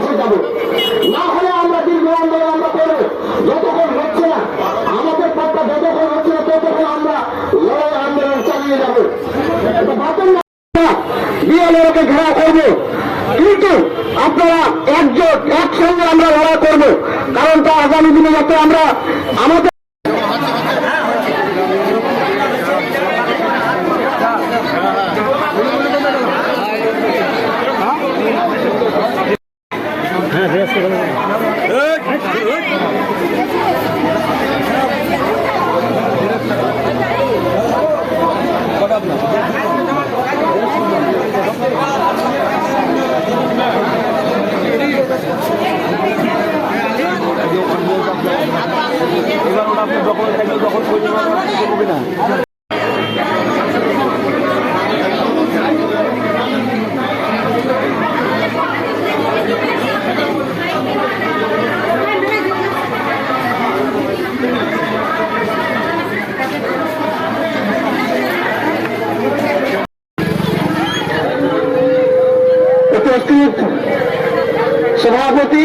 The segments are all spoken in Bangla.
কাছে যাব না হলে আমরা দীর্ঘ আন্দোলন আমরা করব যতক্ষণ হচ্ছে না, আমাদের পথটা যতক্ষণ হচ্ছে না, ততক্ষণ আমরা লড়াই আন্দোলন চালিয়ে যাব। এটা ঘেরা করব। কিন্তু আপনারা একজোট, একসঙ্গে আমরা লড়াই করব। কারণ তা আগামী দিনে যাতে আমরা আমাদের উপস্থিত সভাপতি উপস্থিত আমার পক্ষ থেকে সকলকে उपस्थित सभापति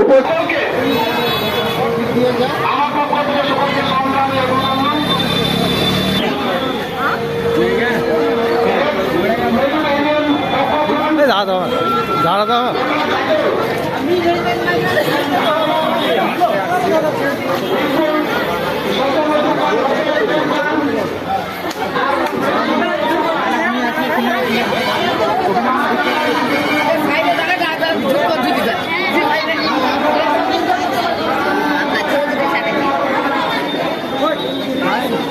उपस्थित ज़्यादा ज़्यादा।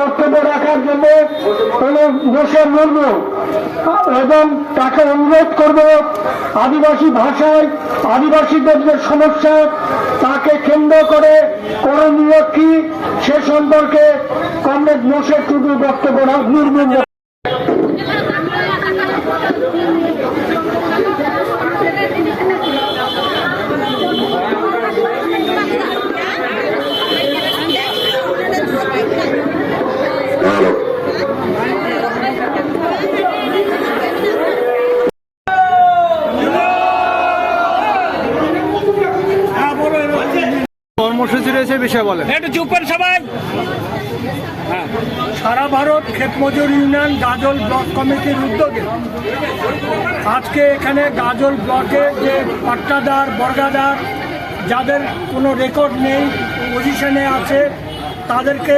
বক্তব্য রাখার জন্য কোনো মরব এবং তাকে অনুরোধ করব, আদিবাসী ভাষায় আদিবাসীদের যে সমস্যা, তাকে কেন্দ্র করে করণীয় কি, সে সম্পর্কে কমরেড মোশের টুডু বক্তব্য নির্মূল কর্মসূচি রয়েছে বিষয়ে বলেন। একটু চুপ করে সবাই। সারা ভারত ক্ষেত মজুর ইউনিয়ন গাজল ব্লক কমিটির উদ্যোগে আজকে এখানে গাজল ব্লকে যে পাট্টাদার বর্গাদার যাদের কোনো রেকর্ড নেই পজিশনে আছে তাদেরকে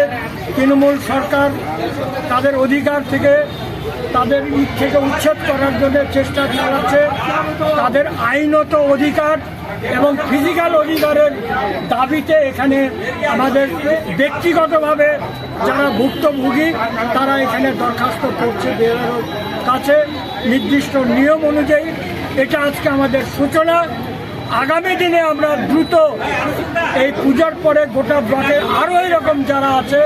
তৃণমূল সরকার তাদের অধিকার থেকে তাদের ই থেকে উচ্ছেদ করার জন্য চেষ্টা চালাচ্ছে। তাদের আইনত অধিকার এবং ফিজিক্যাল অধিকারের দাবিতে এখানে আমাদের ব্যক্তিগতভাবে যারা ভুক্তভোগী, তারা এখানে দরখাস্ত করছে কাছে নির্দিষ্ট নিয়ম অনুযায়ী। এটা আজকে আমাদের সূচনা। আগামী দিনে আমরা দ্রুত এই পূজার পরে গোটা ব্লকে আরও এরকম যারা আছে,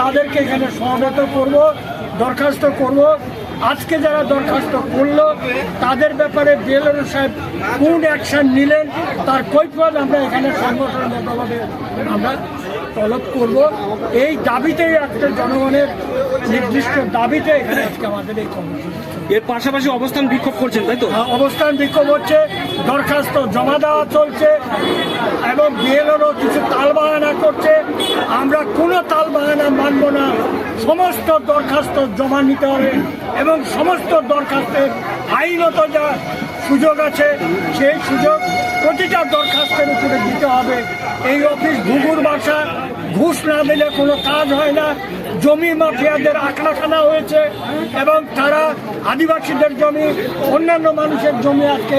তাদেরকে এখানে সমবেত করব, দরখাস্ত করব। আজকে যারা দরখাস্ত করল তাদের ব্যাপারে বিএলআর সাহেব কোন অ্যাকশন নিলেন তার কৈফত আমরা এখানে সংগঠনগতভাবে আমরা তলব করব। এই দাবিতেই আজকে জনগণের নির্দিষ্ট দাবিতে এখানে আজকে আমাদের এই কর্মসূচি। এর পাশাপাশি অবস্থান বিক্ষোভ করছেন তাই তো? অবস্থান বিক্ষোভ হচ্ছে দরখাস্ত জমা দেওয়া চলছে এবং বিএলওরও কিছু তালবাহানা করছে। কোনো তালবাহানা মানব না। সমস্ত দরখাস্ত জমা নিতে হবে এবং সমস্ত দরখাস্তের আইনত যা সুযোগ আছে, সেই সুযোগ প্রতিটা দরখাস্তের উপরে দিতে হবে। এই অফিস ঘুঘুর বাসা, ঘুষ না দিলে কোনো কাজ হয় না। জমি মাফিয়াদের আখড়াখানা হয়েছে এবং তারা আদিবাসীদের জমি, অন্যান্য মানুষের জমি আজকে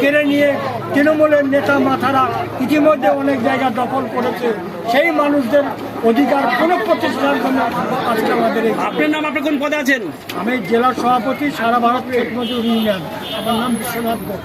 কেড়ে নিয়ে তৃণমূলের নেতা মাথারা ইতিমধ্যে অনেক জায়গা দখল করেছে। সেই মানুষদের অধিকার কোনো প্রতিষ্ঠার জন্য আজকে আমাদের আপনার নাম আপনি কোন পদে আছেন? আমি জেলা সভাপতি সারা ভারত মজুর ইউনিয়ন। আমার নাম বিশ্বনাথ ঘোষ।